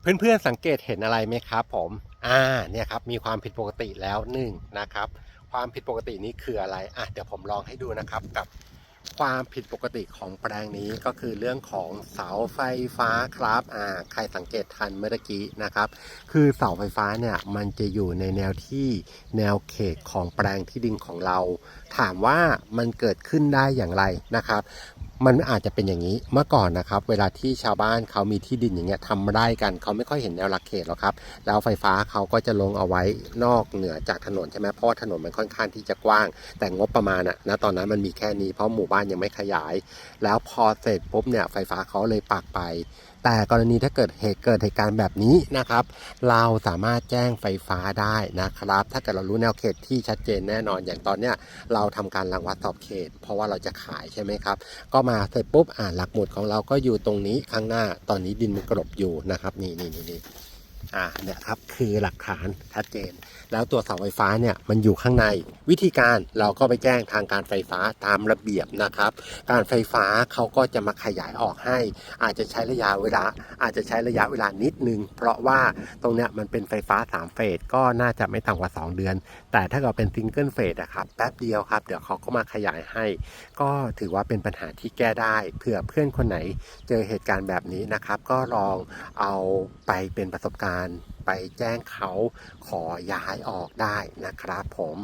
เพื่อนๆสังเกตเห็นอะไรไหมครับผมอ่าเนี่ยครับมีความผิดปกติแล้วหนึ่งนะครับ ความผิดปกตินี้คืออะไรอะเดี๋ยวผมลองให้ดูนะครับกับความผิดปกติของแปลงนี้ก็คือเรื่องของเสาไฟฟ้าครับอ่าใครสังเกตทันเมื่อกี้นะครับ คือเสาไฟฟ้าเนี่ยมันจะอยู่ในแนวที่แนวเขตของแปลงที่ดินของเรา ถามว่ามันเกิดขึ้นได้อย่างไรนะครับ มันอาจจะเป็นอย่างนี้เมื่อก่อนนะครับ เวลาที่ชาวบ้านเขามีที่ดินอย่างเงี้ยทำไร่กันเขาไม่ค่อยเห็นแนวหลักเขตหรอกครับแล้วไฟฟ้าเขาก็จะลงเอาไว้นอกเหนือจากถนนใช่ไหมเพราะว่าถนนมันค่อนข้างที่จะกว้าง แต่งบประมาณอะนะตอนนั้นมันมีแค่นี้เพราะหมู่บ้านยังไม่ขยาย แล้วพอเสร็จปุ๊บเนี่ยไฟฟ้าเขาเลยปักไปแต่กรณีถ้าเกิดเหตุเกิดเหตุการณ์แบบนี้นะครับ เราสามารถแจ้งไฟฟ้าได้นะครับ ถ้าเกิดเรารู้แนวเขตที่ชัดเจนแน่นอน อย่างตอนเนี้ยเราทำการรังวัดสอบเขต เพราะว่าเราจะขายใช่ไหมครับ ก็มาเสร็จปุ๊บอ่าหลักหมุดของเราก็อยู่ตรงนี้ข้างหน้าตอนนี้ดินมันกรบอยู่นะครับ นี่นี่นี่นี่ อ่าเนี่ยครับคือหลักฐานชัดเจน แล้วตัวเสาไฟฟ้าเนี่ยมันอยู่ข้างใน วิธีการเราก็ไปแจ้งทางการไฟฟ้าตามระเบียบนะครับ การไฟฟ้าเขาก็จะมาขยายออกให้ อาจจะใช้ระยะเวลา อาจจะใช้ระยะเวลานิดนึง เพราะว่าตรงเนี้ยมันเป็นไฟฟ้า 3 เฟสก็น่าจะไม่ต่ำกว่า 2 เดือน แต่ถ้าเกิดเป็นซิงเกิลเฟสอะครับแป๊บเดียวครับเดี๋ยวเขาก็มาขยายให้ ก็ถือว่าเป็นปัญหาที่แก้ได้เผื่อเพื่อนคนไหนเจอเหตุการณ์แบบนี้นะครับ ก็ลองเอาไปเป็นประสบการณ์ไปแจ้งเขาขอย้ายออกได้นะครับผม